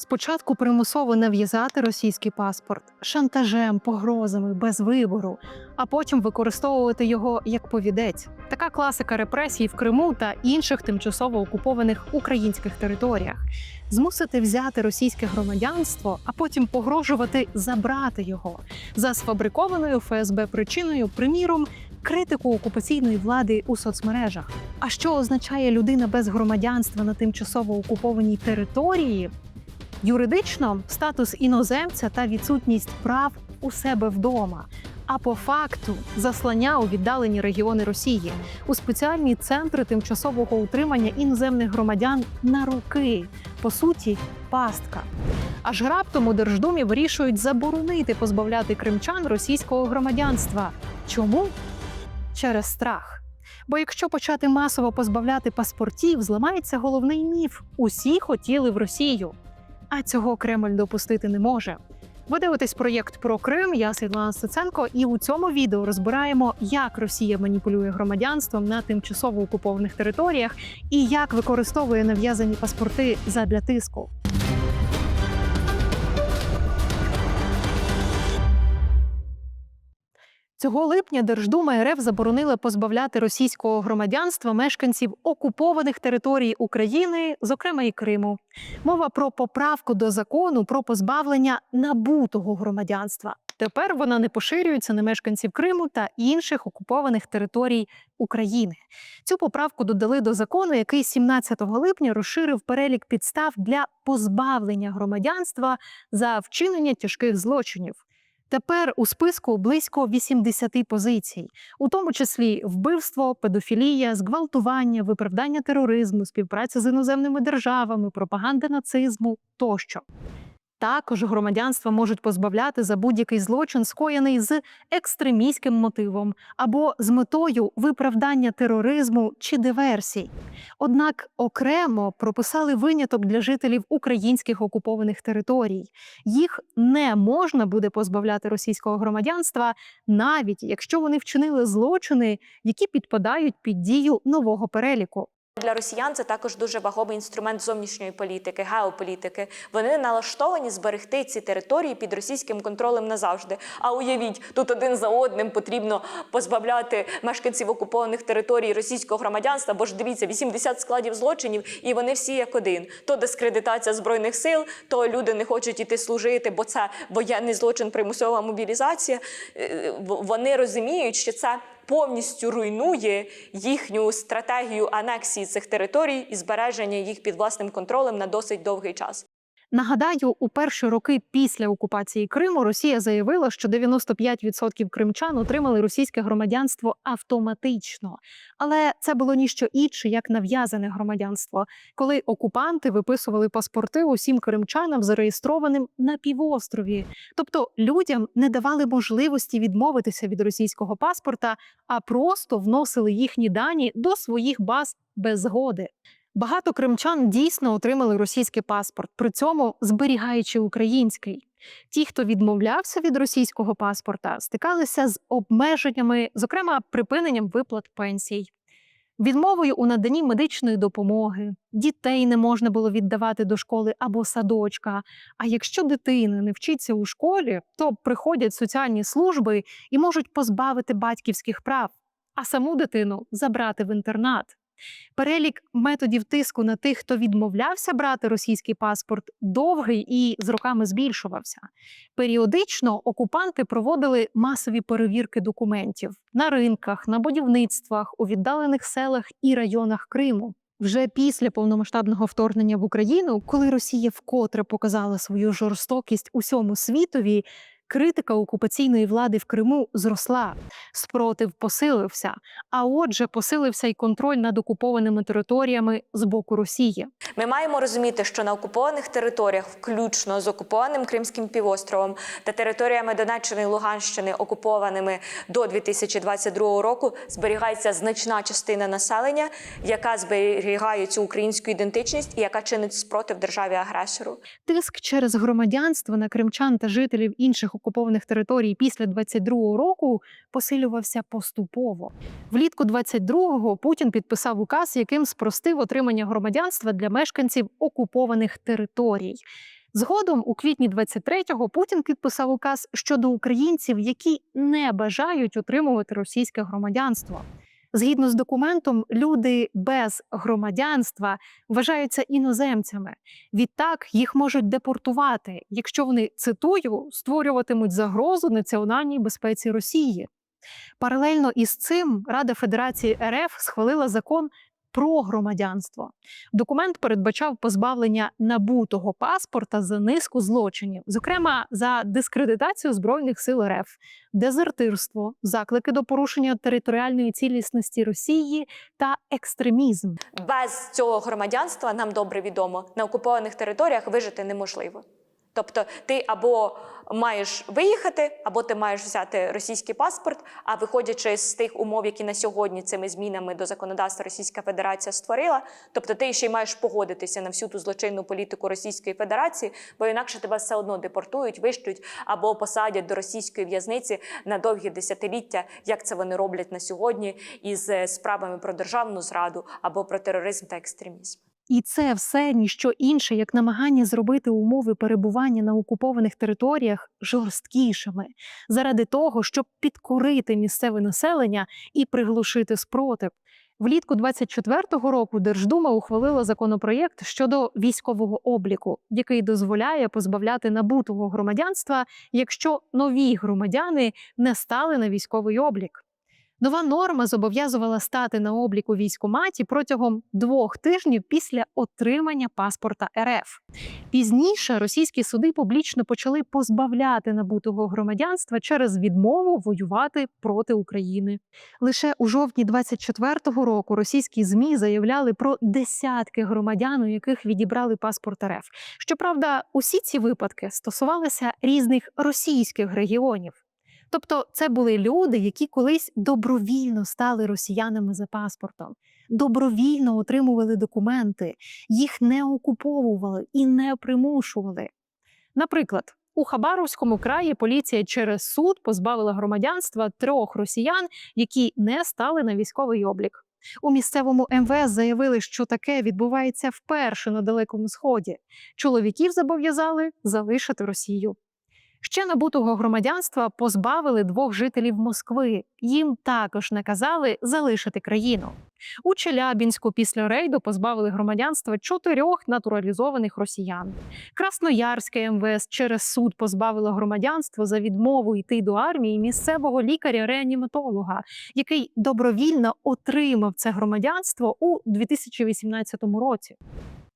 Спочатку примусово нав'язати російський паспорт шантажем, погрозами, без вибору, а потім використовувати його як повідець. Така класика репресій в Криму та інших тимчасово окупованих українських територіях. Змусити взяти російське громадянство, а потім погрожувати забрати його за сфабрикованою ФСБ причиною, приміром, критику окупаційної влади у соцмережах. А що означає людина без громадянства на тимчасово окупованій території? Юридично статус іноземця та відсутність прав у себе вдома. А по факту заслання у віддалені регіони Росії у спеціальні центри тимчасового утримання іноземних громадян на роки. По суті, пастка. Аж раптом у Держдумі вирішують заборонити позбавляти кримчан російського громадянства. Чому? Через страх. Бо якщо почати масово позбавляти паспортів, зламається головний міф: усі хотіли в Росію. А цього Кремль допустити не може. Ви дивитесь проєкт про Крим. Я Світлана Стеценко, і у цьому відео розбираємо, як Росія маніпулює громадянством на тимчасово окупованих територіях і як використовує нав'язані паспорти задля тиску. Цього липня Держдума РФ заборонила позбавляти російського громадянства мешканців окупованих територій України, зокрема і Криму. Мова про поправку до закону про позбавлення набутого громадянства. Тепер вона не поширюється на мешканців Криму та інших окупованих територій України. Цю поправку додали до закону, який 17 липня розширив перелік підстав для позбавлення громадянства за вчинення тяжких злочинів. Тепер у списку близько 80 позицій, у тому числі вбивство, педофілія, зґвалтування, виправдання тероризму, співпраця з іноземними державами, пропаганда нацизму тощо. Також громадянства можуть позбавляти за будь-який злочин, скоєний з екстремістським мотивом або з метою виправдання тероризму чи диверсій. Однак окремо прописали виняток для жителів українських окупованих територій. Їх не можна буде позбавляти російського громадянства, навіть якщо вони вчинили злочини, які підпадають під дію нового переліку. Для росіян це також дуже вагомий інструмент зовнішньої політики, геополітики. Вони налаштовані зберегти ці території під російським контролем назавжди. А уявіть, тут один за одним потрібно позбавляти мешканців окупованих територій російського громадянства. Бо ж дивіться, 80 складів злочинів, і вони всі як один: то дискредитація збройних сил, то люди не хочуть іти служити, бо це воєнний злочин, примусова мобілізація. Е, Вони розуміють, що це повністю руйнує їхню стратегію анексії цих територій і збереження їх під власним контролем на досить довгий час. Нагадаю, у перші роки після окупації Криму Росія заявила, що 95% кримчан отримали російське громадянство автоматично. Але це було ніщо інше, як нав'язане громадянство, коли окупанти виписували паспорти усім кримчанам, зареєстрованим на півострові. Тобто людям не давали можливості відмовитися від російського паспорта, а просто вносили їхні дані до своїх баз без згоди. Багато кримчан дійсно отримали російський паспорт, при цьому зберігаючи український. Ті, хто відмовлявся від російського паспорта, стикалися з обмеженнями, зокрема припиненням виплат пенсій, відмовою у наданні медичної допомоги, дітей не можна було віддавати до школи або садочка. А якщо дитина не вчиться у школі, то приходять соціальні служби і можуть позбавити батьківських прав, а саму дитину забрати в інтернат. Перелік методів тиску на тих, хто відмовлявся брати російський паспорт, довгий і з роками збільшувався. Періодично окупанти проводили масові перевірки документів на ринках, на будівництвах, у віддалених селах і районах Криму. Вже після повномасштабного вторгнення в Україну, коли Росія вкотре показала свою жорстокість усьому світові, критика окупаційної влади в Криму зросла, спротив посилився. А отже, посилився й контроль над окупованими територіями з боку Росії. Ми маємо розуміти, що на окупованих територіях, включно з окупованим Кримським півостровом та територіями Донеччини і Луганщини, окупованими до 2022 року, зберігається значна частина населення, яка зберігає цю українську ідентичність і яка чинить спротив державі агресору. Тиск через громадянство на кримчан та жителів інших окупованих територій після 22-го року посилювався поступово. Влітку 22-го Путін підписав указ, яким спростив отримання громадянства для мешканців окупованих територій. Згодом, у квітні 23-го, Путін підписав указ щодо українців, які не бажають отримувати російське громадянство. Згідно з документом, люди без громадянства вважаються іноземцями. Відтак їх можуть депортувати, якщо вони цитую створюватимуть загрозу національній безпеці Росії. Паралельно із цим Рада Федерації РФ схвалила закон про громадянство. Документ передбачав позбавлення набутого паспорта за низку злочинів, зокрема за дискредитацію збройних сил РФ, дезертирство, заклики до порушення територіальної цілісності Росії та екстремізм. Без цього громадянства нам добре відомо, на окупованих територіях вижити неможливо. Тобто, ти або маєш виїхати, або ти маєш взяти російський паспорт. А виходячи з тих умов, які на сьогодні цими змінами до законодавства Російська Федерація створила, тобто ти ще й маєш погодитися на всю ту злочинну політику Російської Федерації, бо інакше тебе все одно депортують, вищуть або посадять до російської в'язниці на довгі десятиліття, як це вони роблять на сьогодні, із е, справами про державну зраду або про тероризм та екстремізм. І це все ніщо інше, як намагання зробити умови перебування на окупованих територіях жорсткішими заради того, щоб підкорити місцеве населення і приглушити спротив. Влітку 24-го року Держдума ухвалила законопроєкт щодо військового обліку, який дозволяє позбавляти набутого громадянства, якщо нові громадяни не стали на військовий облік. Нова норма зобов'язувала стати на обліку військоматі протягом двох тижнів після отримання паспорта РФ. Пізніше російські суди публічно почали позбавляти набутого громадянства через відмову воювати проти України. Лише у жовтні 24-го року російські змі заявляли про десятки громадян, у яких відібрали паспорт РФ. Щоправда, усі ці випадки стосувалися різних російських регіонів. Тобто, це були люди, які колись добровільно стали росіянами за паспортом, добровільно отримували документи, їх не окуповували і не примушували. Наприклад, у Хабаровському краї поліція через суд позбавила громадянства трьох росіян, які не стали на військовий облік. У місцевому МВС заявили, що таке відбувається вперше на Далекому Сході. Чоловіків зобов'язали залишити Росію. Ще набутого громадянства позбавили двох жителів Москви. Їм також наказали залишити країну. У Челябінську після рейду позбавили громадянства чотирьох натуралізованих росіян. Красноярське МВС через суд позбавило громадянства за відмову йти до армії місцевого лікаря-реаніматолога, який добровільно отримав це громадянство у 2018 році.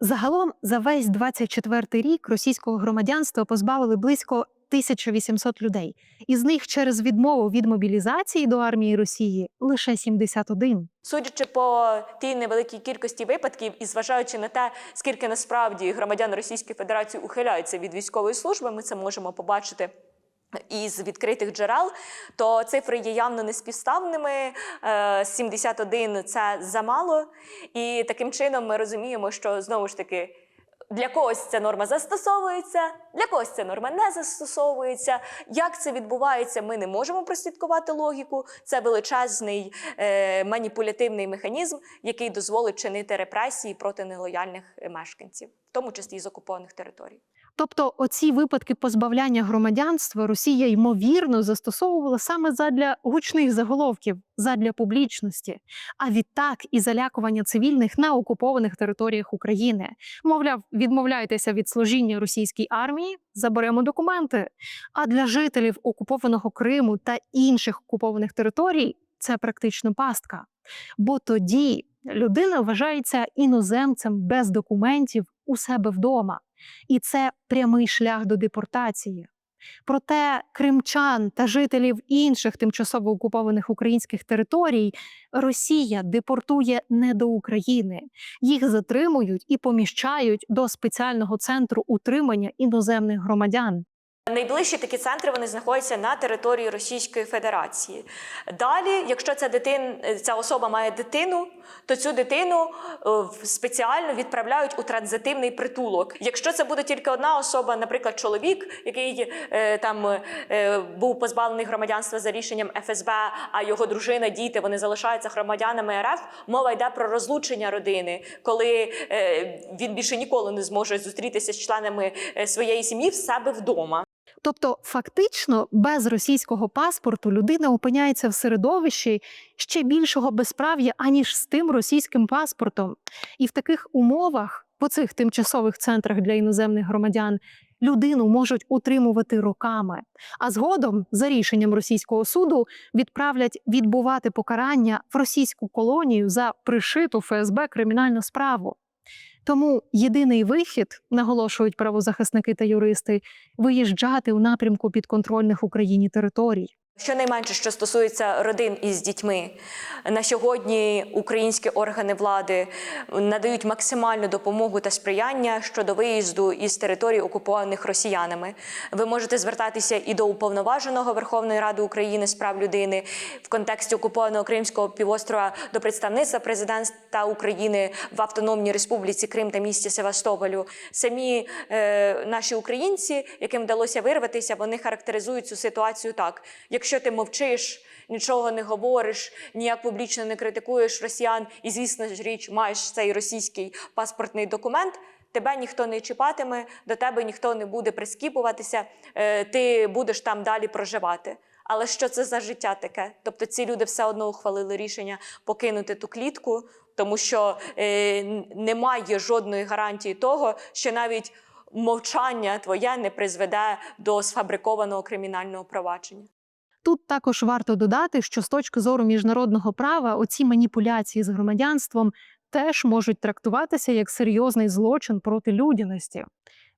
Загалом за весь 24-й рік російського громадянства позбавили близько 1800 людей. Із них через відмову від мобілізації до армії Росії лише 71. Судячи по тій невеликій кількості випадків і зважаючи на те, скільки насправді громадян Російської Федерації ухиляються від військової служби, ми це можемо побачити. Із відкритих джерел, то цифри є явно неспівставними. Е, 71 – це замало. І таким чином ми розуміємо, що знову ж таки для когось ця норма застосовується, для когось ця норма не застосовується. Як це відбувається, ми не можемо прослідкувати логіку. Це величезний е, маніпулятивний механізм, який дозволить чинити репресії проти нелояльних мешканців, в тому числі з окупованих територій. Тобто, оці випадки позбавляння громадянства Росія ймовірно застосовувала саме задля гучних заголовків, задля публічності, а відтак і залякування цивільних на окупованих територіях України. Мовляв, відмовляйтеся від служіння російській армії, заберемо документи. А для жителів окупованого Криму та інших окупованих територій це практично пастка. Бо тоді людина вважається іноземцем без документів у себе вдома. І це прямий шлях до депортації. Проте кримчан та жителів інших тимчасово окупованих українських територій Росія депортує не до України. Їх затримують і поміщають до спеціального центру утримання іноземних громадян. Найближчі такі центри вони знаходяться на території Російської Федерації. Далі, якщо ця дитин, ця особа має дитину, то цю дитину е, спеціально відправляють у транзитивний притулок. Якщо це буде тільки одна особа, наприклад, чоловік, який е, там е, був позбавлений громадянства за рішенням ФСБ, а його дружина, діти вони залишаються громадянами РФ, мова йде про розлучення родини, коли він більше ніколи не зможе зустрітися з членами своєї сім'ї в себе вдома. Тобто, фактично, без російського паспорту людина опиняється в середовищі ще більшого безправ'я, аніж з тим російським паспортом. І в таких умовах, по цих тимчасових центрах для іноземних громадян, людину можуть утримувати роками. А згодом, за рішенням російського суду, відправлять відбувати покарання в російську колонію за пришиту ФСБ кримінальну справу. Тому єдиний вихід, наголошують правозахисники та юристи, виїжджати у напрямку підконтрольних Україні територій. Щонайменше, що стосується родин із дітьми, на сьогодні українські органи влади надають максимальну допомогу та сприяння щодо виїзду із територій, окупованих росіянами. Ви можете звертатися і до уповноваженого Верховної Ради України з прав людини в контексті окупованого Кримського півострова до представництва президента України в Автономній Республіці Крим та місті Севастополю. Самі е, наші українці, яким вдалося вирватися, вони характеризують цю ситуацію так: якщо ти мовчиш, нічого не говориш, ніяк публічно не критикуєш росіян, і звісно ж річ маєш цей російський паспортний документ. Тебе ніхто не чіпатиме, до тебе ніхто не буде прискіпуватися, е, ти будеш там далі проживати. Але що це за життя таке? Тобто ці люди все одно ухвалили рішення покинути ту клітку, тому що е, немає жодної гарантії того, що навіть мовчання твоє не призведе до сфабрикованого кримінального провадження. Тут також варто додати, що з точки зору міжнародного права оці маніпуляції з громадянством теж можуть трактуватися як серйозний злочин проти людяності.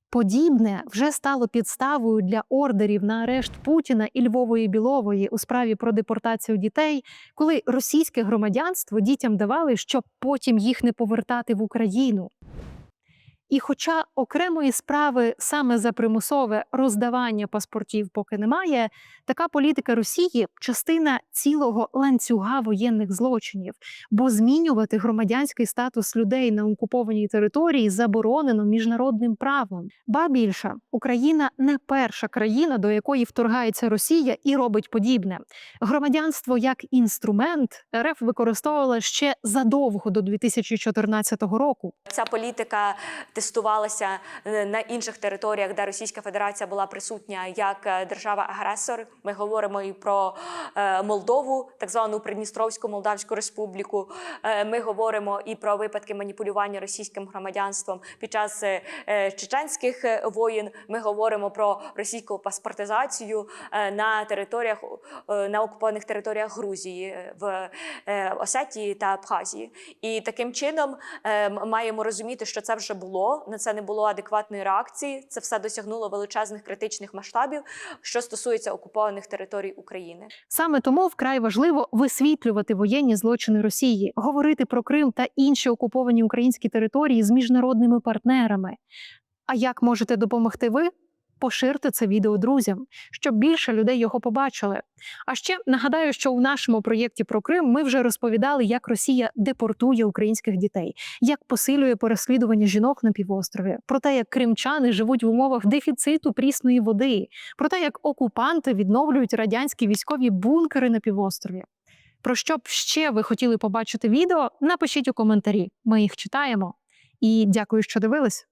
Подібне вже стало підставою для ордерів на арешт Путіна і Львової Білової у справі про депортацію дітей, коли російське громадянство дітям давали, щоб потім їх не повертати в Україну. І хоча окремої справи саме за примусове роздавання паспортів поки немає, така політика Росії частина цілого ланцюга воєнних злочинів, бо змінювати громадянський статус людей на окупованій території заборонено міжнародним правом. Ба більше Україна не перша країна, до якої вторгається Росія і робить подібне. Громадянство як інструмент РФ використовувала ще задовго до 2014 року. Ця політика тестувалася е, на інших територіях, де Російська Федерація була присутня як е, держава-агресор. Ми говоримо і про е, Молдову, так звану Придністровську Молдавську Республіку. Ми говоримо і про випадки маніпулювання російським громадянством під час чеченських воєн. Ми говоримо про російську паспортизацію на територіях на окупованих територіях Грузії в Осетії та Абхазії. І таким чином маємо розуміти, що це вже На це не було адекватної реакції. Це все досягнуло величезних критичних масштабів, що стосується окупованих територій України. Саме тому вкрай важливо висвітлювати воєнні злочини Росії, говорити про Крим та інші окуповані українські території з міжнародними партнерами. А як можете допомогти ви? Поширте це відео друзям, щоб більше людей його побачили. А ще нагадаю, що у нашому проєкті про Крим ми вже розповідали, як Росія депортує українських дітей, як посилює переслідування жінок на півострові, про те, як кримчани живуть в умовах дефіциту прісної води, про те, як окупанти відновлюють радянські військові бункери на півострові. Про що б ще ви хотіли побачити відео? Напишіть у коментарі. Ми їх читаємо. І дякую, що дивились.